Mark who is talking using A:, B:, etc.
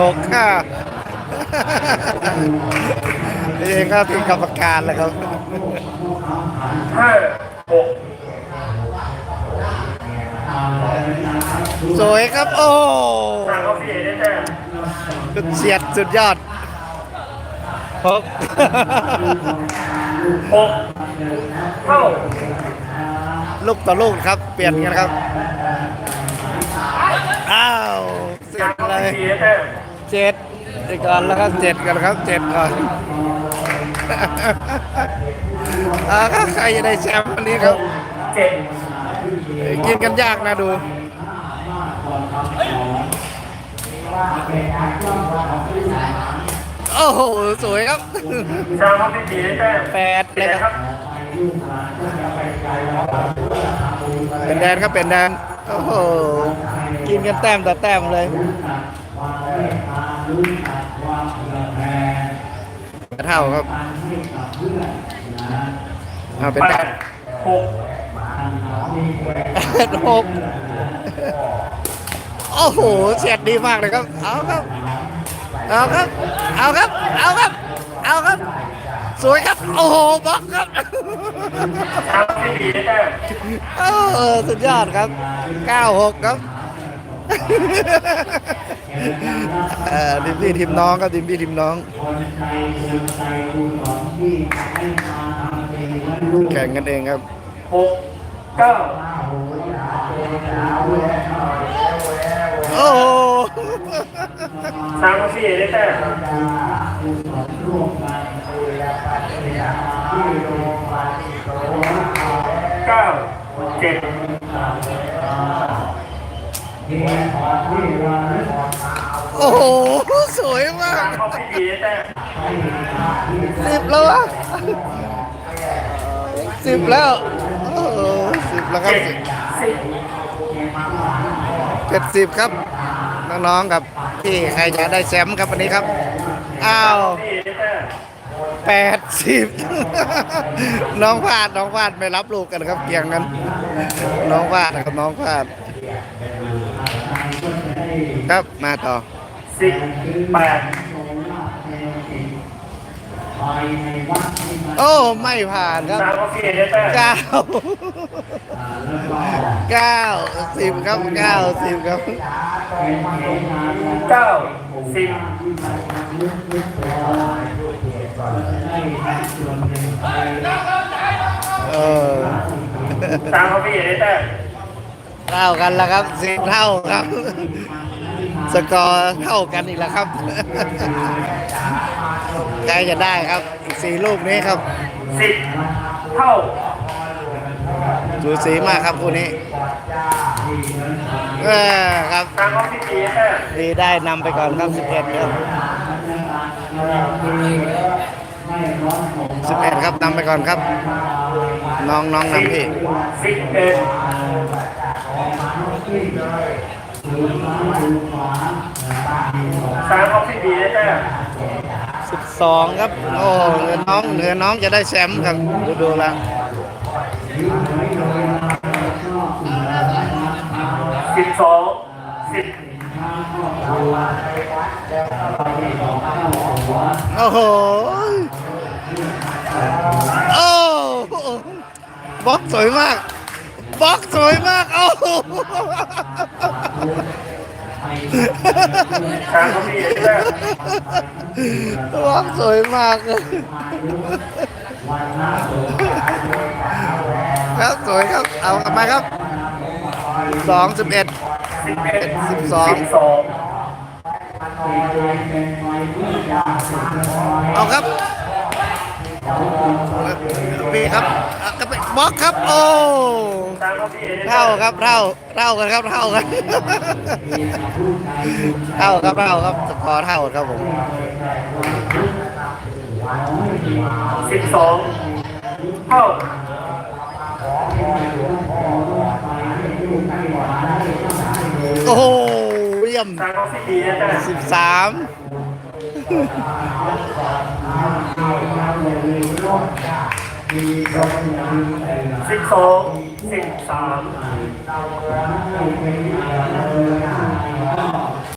A: หกห้านี่เองก็ทีมกรรมการแล้วครับ
B: ห้าหก
A: สวยครับ โอ้
B: ทางเขาพี่ได้แต้ม
A: เฉียดสุดยอดหก
B: หกเท่า
A: ลูกต่อลูกครับ เปลี่ยนกันครับ อ้าวเสร็
B: ทา
A: จ
B: ง เขา
A: เลย
B: พี่ได้แต้ม
A: เจ็ดไปก่อนแล้วครับเจ็ดกันครับเจ็ดก่อนอ่าครับใครจะได้แชมป์วันนี้ครับ
B: เจ็ด
A: กินกันยากนะดูโอ้โหสวยครับ
B: ทางเขาพี่ได้แต้ม
A: แปดเลยครับเป็นแดนครับเป็นแดนโอ้โห กินกันแต้มต่อแต้มเลยเท่าครับเอาเป็น
B: แป
A: แด
B: ด
A: น
B: หก
A: แปดหกโอ้โหเฉียดดีมากเลยครับ เอาครับ เอาครับ เอาครับ เอาครับ เอาครับ สวยครับ โอ้โหบล็อกครับ
B: ทางเขาพี่ได้แต้ม
A: เออสุดยอดครับ 96 ครับ เออทีมพี่ทีมน้องครับทีมพี่ทีมน้อง แข่งกันเองครับ
B: หกเก้า
A: โอ้โห
B: ทางเขาพี่ได้แต้เก้าเจ็ด
A: โอ้โห สวยมาก
B: เขาพี่ได้แต้ม
A: สิบแล้วอะสิบแล้ว โอ้โหสิบแล้วครับ
B: เจ็ดสิบ
A: ครับ น้องๆครับ ที่ใครจะได้แชมป์ครับวันนี้ครับ อ้าว
B: แป
A: ดสิบน้องพลาดน้องพลาดไม่รับลูกกันครับเกี่ยงกัน น้องพลาดครับน้องพลาด ครับมาต่อ
B: สิบแปด
A: โอ้ ไม่ผ่านครับ
B: ทางเขาพี่ได้แต้ม
A: เก้าเก้าสิบครับเก้าสิบครับ
B: เก้าสิบ
A: เออ
B: ทางเขาพี่ได้แต้
A: เท่ากันแล้วครับสิบเท่าครับ สกอร์เท่ากันอีกแล้วครับใครจะได้ครับอีกสี่ลูกนี้ครับ
B: สิบเท่า
A: สูสีมากครับคู่นี้เออครับ
B: ทางเขาพี่ได้แต้ม
A: ดีได้นำไปก่อนครับสิบเอ็ดครับสิบเอ็ดครับนำไปก่อนครับ น้องน้องนำพี่
B: สิบเอ็ด
A: สิบสองครับ โอ้เหนือน้องเหนือน้องจะได้แชมป์ครับดูดูแล้ว
B: สิบสองสิบ
A: โอ้โหโอ้บล็อกสวยมากบล็อกสวยมาก โอ้ โห
B: ทางเขาพี่ได้แต้
A: อกสวยมากเลยครับสวยครับ เอากลับมาครับสองสิบเอ็ด
B: สิบเอ็ด
A: สิบสอง
B: สิบสอง
A: เอาครับพี่ครับเอากลับไป บล็อกครับโอ้
B: ทางเขาพี่ได้แต้
A: เท่ามครับเท่าเท่ากันครับเท่ากันเท่าครับเท่าครับสกอร์เท่าครับผม
B: สิบสองเท่า
A: โอ้โหเยี่ยม
B: ทางเขาพี่ได้แต้ม
A: สิบสาม
B: สิบสองสิบสาม